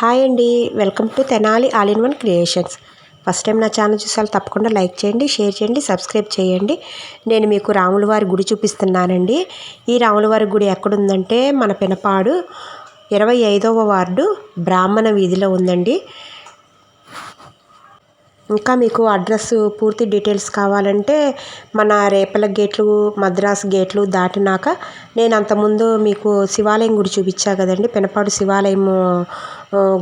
Hi అండి. Welcome to Tenali all in one creations. First time నా channel చూసారు తప్పకుండా లైక్ చేయండి షేర్ చేయండి సబ్స్క్రైబ్ చేయండి. నేను మీకు రాములవారి గుడి చూపిస్తున్నానండి. ఈ రాములవారి గుడి ఎక్కడుందంటే మన పినపాడు ఇరవై ఐదవ వార్డు బ్రాహ్మణ వీధిలో ఉందండి. ఇంకా మీకు అడ్రస్ పూర్తి డీటెయిల్స్ కావాలంటే మన రేపల గేట్లు మద్రాస్ గేట్లు దాటినాక నేను అంతకుముందు మీకు శివాలయం గుడి చూపించా కదండి. పెనపాడు శివాలయం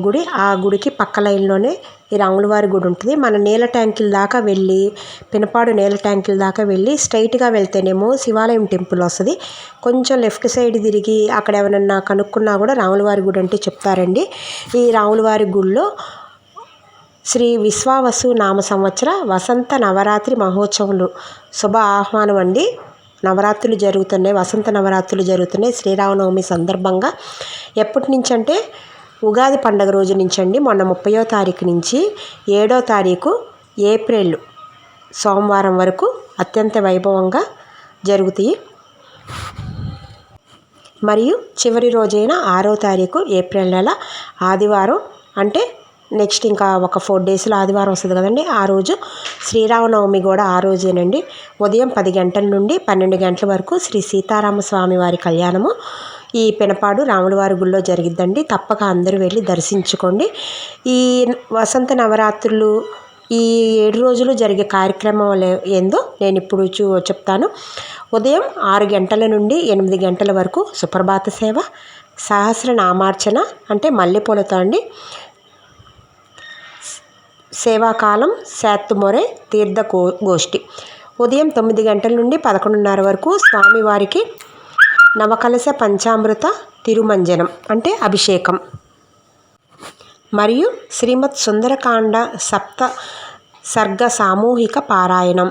గుడి. ఆ గుడికి పక్క లైన్లోనే ఈ రాములవారి గుడి ఉంటుంది. మన నీళ్ళ ట్యాంకుల దాకా వెళ్ళి పినపాడు నేల ట్యాంకుల దాకా వెళ్ళి స్ట్రైట్గా వెళ్తేనేమో శివాలయం టెంపుల్ వస్తుంది. కొంచెం లెఫ్ట్ సైడ్ తిరిగి అక్కడ ఎవరన్నా కనుక్కున్నా కూడా రాములవారి గుడి అంటే చెప్తారండి. ఈ రాములవారి గుడిలో శ్రీ విశ్వావసు నామ సంవత్సర వసంత నవరాత్రి మహోత్సవాలు. శుభ ఆహ్వానం అండి. నవరాత్రులు జరుగుతున్నాయి. వసంత నవరాత్రులు జరుగుతున్నాయి. శ్రీరామనవమి సందర్భంగా ఎప్పటి నుంచి అంటే ఉగాది పండగ రోజు నుంచి అండి మొన్న ముప్పయో తారీఖు నుంచి ఏడో తారీఖు ఏప్రిల్ సోమవారం వరకు అత్యంత వైభవంగా జరుగుతాయి. మరియు చివరి రోజైన ఆరో తారీఖు ఏప్రిల్ నెల ఆదివారం. అంటే నెక్స్ట్ ఇంకా ఒక ఫోర్ డేస్లో ఆదివారం వస్తుంది కదండి ఆ రోజు శ్రీరామనవమి కూడా ఆ రోజేనండి. ఉదయం పది గంటల నుండి పన్నెండు గంటల వరకు శ్రీ సీతారామ స్వామి వారి కళ్యాణము. ఈ పినపాడు రాములవారి గుళ్ళో జరిగిద్దండి. తప్పక అందరూ వెళ్ళి దర్శించుకోండి. ఈ వసంత నవరాత్రులు ఈ ఏడు రోజులు జరిగే కార్యక్రమం ఏందో నేను ఇప్పుడు చూ చెప్తాను. ఉదయం ఆరు గంటల నుండి ఎనిమిది గంటల వరకు సుప్రభాత సేవ సహస్రనామార్చన అంటే మల్లెపూలతో అండి. సేవాకాలం శాత్తుమొరే తీర్థ గోష్ఠి. ఉదయం తొమ్మిది గంటల నుండి పదకొండున్నర వరకు స్వామివారికి నవకలశ పంచామృత తిరుమంజనం అంటే అభిషేకం. మరియు శ్రీమత్ సుందరకాండ సప్త సర్గ సామూహిక పారాయణం.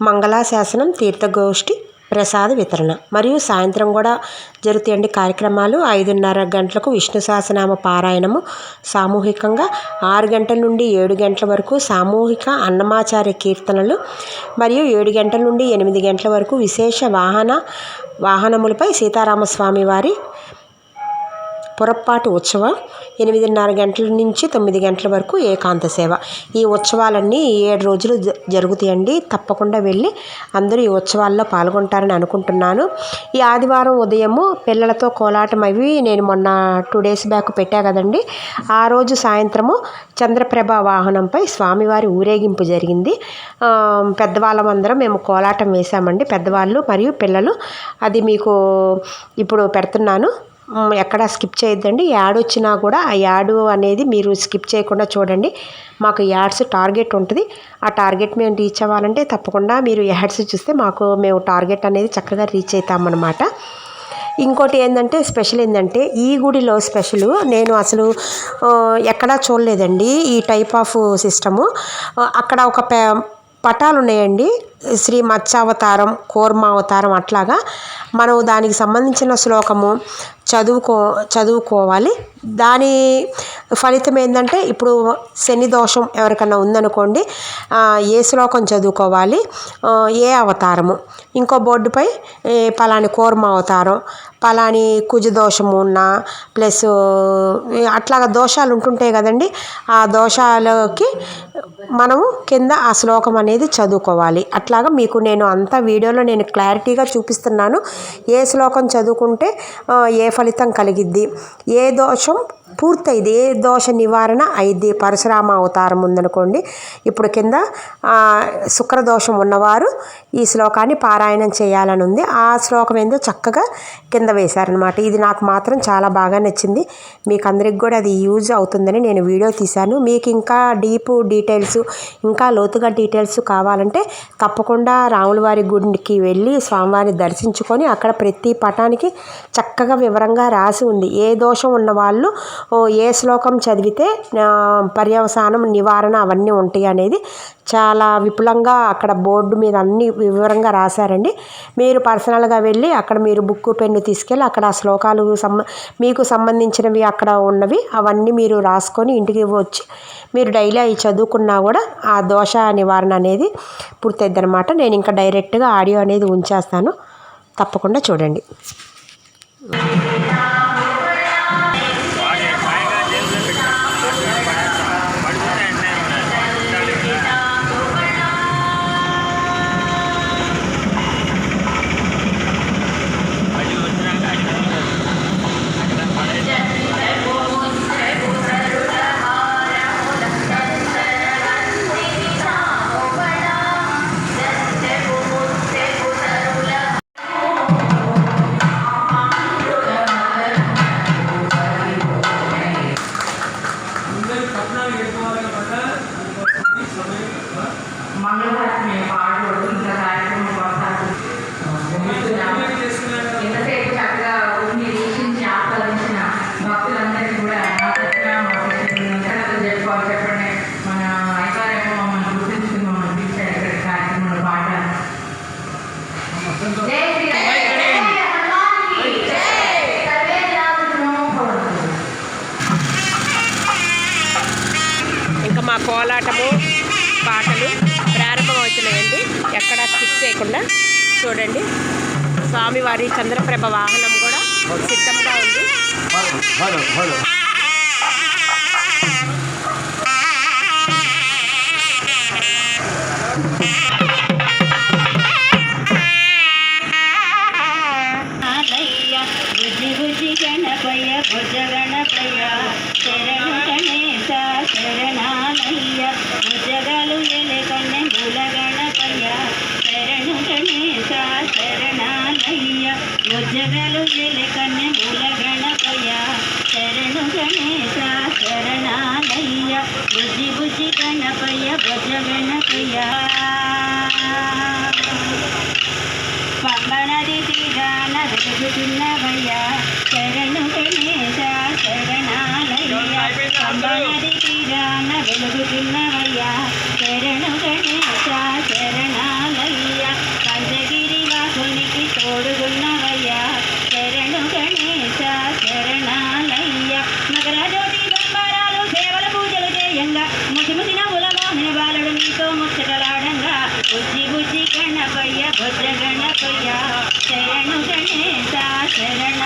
మంగళాశాసనం తీర్థగోష్ఠి ప్రసాద వితరణ. మరియు సాయంత్రం కూడా జరుగుతాయండి కార్యక్రమాలు. ఐదున్నర గంటలకు విష్ణు సహస్రనామ పారాయణము. సామూహికంగా ఆరు గంటల నుండి ఏడు గంటల వరకు సామూహిక అన్నమాచార్య కీర్తనలు. మరియు ఏడు గంటల నుండి ఎనిమిది గంటల వరకు విశేష వాహన వాహనములపై సీతారామస్వామి వారి పొరపాటు ఉత్సవం. ఎనిమిదిన్నర గంటల నుంచి తొమ్మిది గంటల వరకు ఏకాంత సేవ. ఈ ఉత్సవాలన్నీ ఏడు రోజులు జరుగుతాయండి. తప్పకుండా వెళ్ళి అందరూ ఈ ఉత్సవాల్లో పాల్గొంటారని అనుకుంటున్నాను. ఈ ఆదివారం ఉదయము పిల్లలతో కోలాటం అవి నేను మొన్న టూ డేస్ బ్యాక్ పెట్టా కదండి. ఆ రోజు సాయంత్రము చంద్రప్రభ వాహనంపై స్వామివారి ఊరేగింపు జరిగింది. పెద్దవాళ్ళమందరం మేము కోలాటం వేసామండి పెద్దవాళ్ళు మరియు పిల్లలు. అది మీకు ఇప్పుడు పెడుతున్నాను. ఎక్కడ స్కిప్ చేయొద్దండి. యాడ్ వచ్చినా కూడా ఆ యాడ్ అనేది మీరు స్కిప్ చేయకుండా చూడండి. మాకు యాడ్స్ టార్గెట్ ఉంటుంది. ఆ టార్గెట్ మేము రీచ్ అవ్వాలంటే తప్పకుండా మీరు యాడ్స్ చూస్తే మాకు మేము టార్గెట్ అనేది చక్కగా రీచ్ అవుతామన్నమాట ఇంకోటి ఏంటంటే స్పెషల్ ఏంటంటే ఈ గుడిలో స్పెషల్ నేను అసలు ఎక్కడా చూడలేదండి ఈ టైప్ ఆఫ్ సిస్టము. అక్కడ ఒక పటాలు ఉన్నాయండి శ్రీ మత్స్యావతారం కూర్మావతారం అట్లాగా. మనం దానికి సంబంధించిన శ్లోకము చదువుకో చదువుకోవాలి. దాని ఫలితం ఏంటంటే ఇప్పుడు శని దోషం ఎవరికన్నా ఉందనుకోండి ఏ శ్లోకం చదువుకోవాలి? ఏ అవతారము? ఇంకో బోర్డుపై పలాని కూర్మ అవతారం పలాని కుజ దోషము ఉన్న ప్లస్ అట్లాగా దోషాలు ఉంటుంటాయి కదండి ఆ దోషాలకి మనము కింద ఆ శ్లోకం అనేది చదువుకోవాలి. అట్లాగా మీకు నేను అంత వీడియోలో నేను క్లారిటీగా చూపిస్తున్నాను. ఏ శ్లోకం చదువుకుంటే ఏ ఫలితం కలిగిద్ది? ఏ దోషం పూర్తయింది ఏ దోష నివారణ అయింది పరశురామ అవతారం ఉందనుకోండి ఇప్పుడు కింద శుక్రదోషం ఉన్నవారు ఈ శ్లోకాన్ని పారాయణం చేయాలని ఉంది ఆ శ్లోకం ఏందో చక్కగా కింద వేశారనమాట ఇది నాకు మాత్రం చాలా బాగా నచ్చింది. మీకు అందరికి కూడా అది యూజ్ అవుతుందని నేను వీడియో తీశాను. మీకు ఇంకా డీప్ డీటెయిల్స్ ఇంకా లోతుగా డీటెయిల్స్ కావాలంటే తప్పకుండా రాములవారి గుడికి వెళ్ళి స్వామివారిని దర్శించుకొని అక్కడ ప్రతి పటానికి చక్కగా వివరంగా రాసి ఉంది. ఏ దోషం ఉన్న వాళ్ళు ఏ శ్లోకం చదివితే పర్యవసానం నివారణ అవన్నీ ఉంటాయి అనేది చాలా విపులంగా అక్కడ బోర్డు మీద అన్ని వివరంగా రాశారండి. మీరు పర్సనల్గా వెళ్ళి అక్కడ మీరు బుక్ పెన్ను తీసుకెళ్ళి అక్కడ ఆ శ్లోకాలు సంబ మీకు సంబంధించినవి అక్కడ ఉన్నవి అవన్నీ మీరు రాసుకొని ఇంటికి వచ్చి మీరు డైలీ అవి చదువుకున్నా కూడా ఆ దోష నివారణ అనేది పూర్తయిద్ది అనమాట నేను ఇంకా డైరెక్ట్గా ఆడియో అనేది ఉంచేస్తాను. తప్పకుండా చూడండి. పాటలు ప్రారంభమవుతున్నాయండి. ఎక్కడా స్కిప్ చేయకుండా చూడండి. స్వామివారి చంద్రప్రభ వాహనం కూడా సిద్ధంగా ఉంది. ಶರಣು ನೆಲೆಕನ್ನೆ ಮೂಲ ಗಣಪಯ್ಯ ಶರಣು ಗಣೇಶ ಶರಣಾಲಯ್ಯ ಬುಜಿ ಬುಜಿ ಗಣಪಯ್ಯ ಭಜ ಗಣಪಯ್ಯ ಪಂಬಣದಿ ತೀಗಾನ ಬೆಳಗುತ್ತಿಲ್ಲವಯ್ಯ ಶರಣು ಗಣೇಶ ಶರಣಾಲಯ್ಯ ಪಂಬಣದಿ ತೀಗಾನ ಬೆಳಗುತ್ತಿಲ್ಲವಯ್ಯ ಶರಣು ಗಣೇಶ ಶರಣ ముచ్చటలాడంగా బుజ్జి బుజ్జి గణపయ్య బుజ్జ గణపయ్య శరణు గణేశ శరణ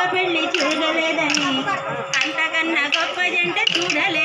గొప్ప పెళ్ళి చూడలేదని. అంతకన్నా గొప్ప జంట చూడలేదు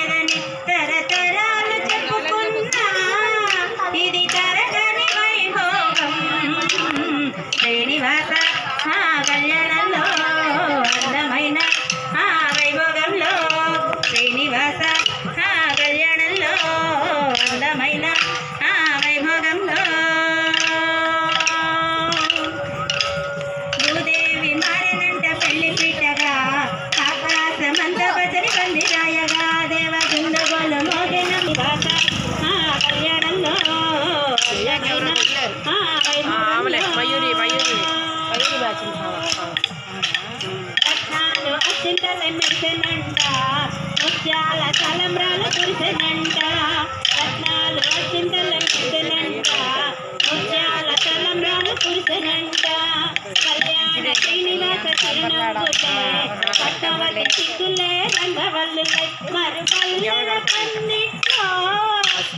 చిక్కులే రంగవల్లులై మరు పల్లెల పందిట్లో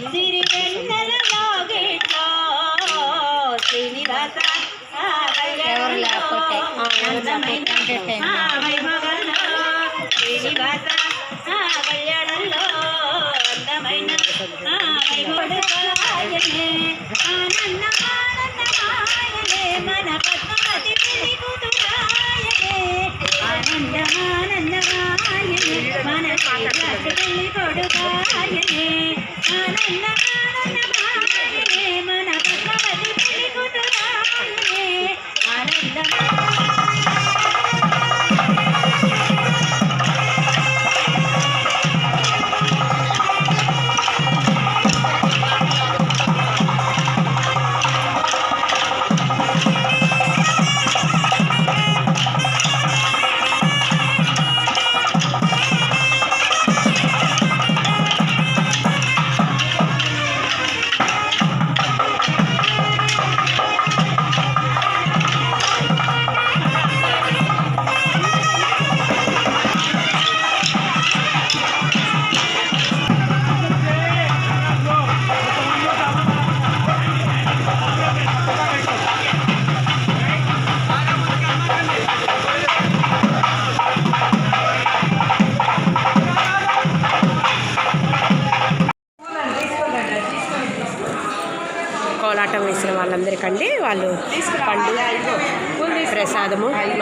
సిరి వెన్నెల లోగిట్లో శ్రీనివాస శ్రీనివాస కళ్యాణంలో అందమైన ఆ ఆనంద పెళ్ళి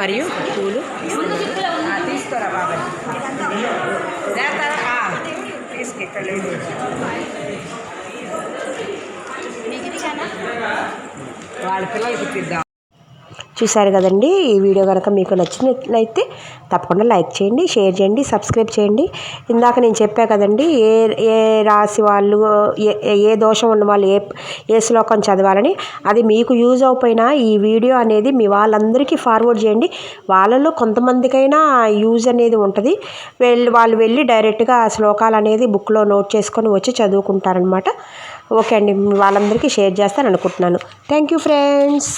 మరియు పూలు. తీసుకోరా బాబాయ్ తీసుకెళ్ళి. వాళ్ళ పిల్లలకి ఇప్పిద్దాం. చూశారు కదండి ఈ వీడియో కనుక మీకు నచ్చినట్లయితే తప్పకుండా లైక్ చేయండి షేర్ చేయండి సబ్స్క్రైబ్ చేయండి. ఇందాక నేను చెప్పా కదండి ఏ ఏ రాశి వాళ్ళు ఏ ఏ దోషం ఉన్న వాళ్ళు ఏ ఏ శ్లోకం చదవాలని అది మీకు యూజ్ అయిపోయినా ఈ వీడియో అనేది మీ వాళ్ళందరికీ ఫార్వర్డ్ చేయండి. వాళ్ళలో కొంతమందికైనా యూజ్ అనేది ఉంటుంది. వెళ్ళి వాళ్ళు వెళ్ళి డైరెక్ట్గా ఆ శ్లోకాలు అనేది బుక్లో నోట్ చేసుకొని వచ్చి చదువుకుంటారనమాట. ఓకే అండి వాళ్ళందరికీ షేర్ చేస్తాను అనుకుంటున్నాను థ్యాంక్ యూ ఫ్రెండ్స్.